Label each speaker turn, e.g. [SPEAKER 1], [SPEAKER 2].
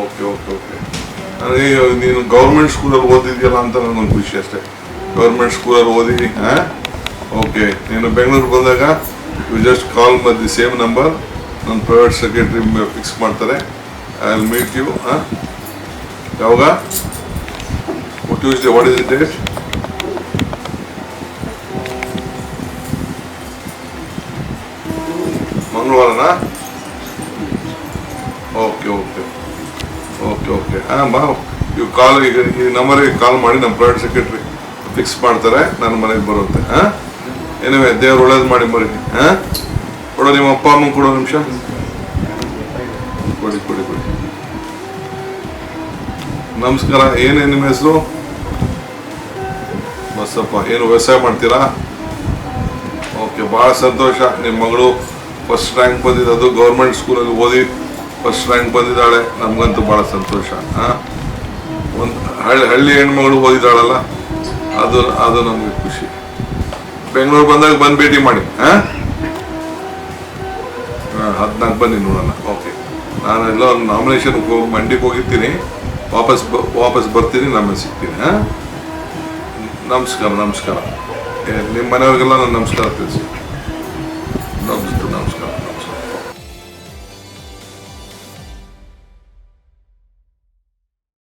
[SPEAKER 1] Okay okay okay ನನಗೆ ನೀನು government ಸ್ಕೂಲಲ್ಲಿ ಓದಿದ್ಯಲ್ಲ ಅಂತ ನನಗೊಂದು ಖುಷಿ ಅಷ್ಟೇ. ಗೌರ್ಮೆಂಟ್ ಸ್ಕೂಲಲ್ಲಿ ಓದಿ ಹಾಂ ಓಕೆ ನೀನು ಬೆಂಗಳೂರು ಬಂದಾಗ you just call the same number ನನ್ನ ಪ್ರೈವೇಟ್ ಸೆಕ್ರೆಟ್ರಿ ಫಿಕ್ಸ್ ಮಾಡ್ತಾರೆ. ಐ ವಿಲ್ ಮೀಟ್ ಯು ಹಾಂ ಯಾವಾಗ Tuesday what is it date ಮಂಗಳವಾರನಾ? Okay okay okay ಹಾಂ ಬಾ ಇವು ಕಾಲ್ ಈಗ ಈ ನಂಬರಿಗೆ ಕಾಲ್ ಮಾಡಿ ನಮ್ಮ ಪ್ರೈವೇಟ್ ಸೆಕ್ರೆಟ್ರಿ ಫಿಕ್ಸ್ ಮಾಡ್ತಾರೆ, ನನ್ನ ಮನೆಗೆ ಬರುತ್ತೆ ಹಾಂ ಏನಿವೆ ದೇವ್ರು ಒಳ್ಳೇದು ಮಾಡಿ ಮರಿ ಹಾಂ ಕೊಡೋ, ನಿಮ್ಮ ಅಪ್ಪ ಅಮ್ಮ ಕೊಡೋ ನಿಮಿಷ. ಕೊಡಿ ಕೊಡಿ ಕೊಡಿ. ನಮಸ್ಕಾರ, ಏನೇ ನಿಮ್ಮ ಹೆಸರು? ಬಸ್ಸಪ್ಪ ಏನು ವ್ಯವಸಾಯ ಮಾಡ್ತೀರಾ? ಓಕೆ ಭಾಳ ಸಂತೋಷ, ನಿಮ್ಮ ಮಗಳು ಫಸ್ಟ್ ರ್ಯಾಂಕ್ ಬಂದಿದ್ದು ಗೌರ್ಮೆಂಟ್ ಸ್ಕೂಲಲ್ಲಿ ಓದಿ ಫಸ್ಟ್ ರ್ಯಾಂಕ್ ಬಂದಿದ್ದಾಳೆ, ನಮಗಂತೂ ಭಾಳ ಸಂತೋಷ. ಒಂದು ಹಳ್ಳಿ ಹಳ್ಳಿ ಹೆಣ್ಮಗಳು ಓದಿದ್ದಾಳಲ್ಲ, ಅದು ಅದು ನಮಗೆ ಖುಷಿ. ಬೆಂಗಳೂರು ಬಂದಾಗ ಬಂದು ಭೇಟಿ ಮಾಡಿ ಹಾಂ ಹದಿನಾಲ್ಕು ಬನ್ನಿ ನೋಡೋಣ. ಓಕೆ ನಾನು ಎಲ್ಲ ಒಂದು ನಾಮಿನೇಷನ್ಗೆ ಹೋಗಿ ಮಂಡಿಗೆ ಹೋಗಿರ್ತೀನಿ. ವಾಪಸ್ ಬ, ವಾಪಸ್ ಬರ್ತೀನಿ ನಮ್ಮನ್ನು ಸಿಗ್ತೀನಿ ಹಾಂ ನಮಸ್ಕಾರ ನಮಸ್ಕಾರ. ನಿಮ್ಮ ಮನೆಯವ್ರಿಗೆಲ್ಲ ನಾನು ನಮಸ್ಕಾರ ತಿಳಿಸಿ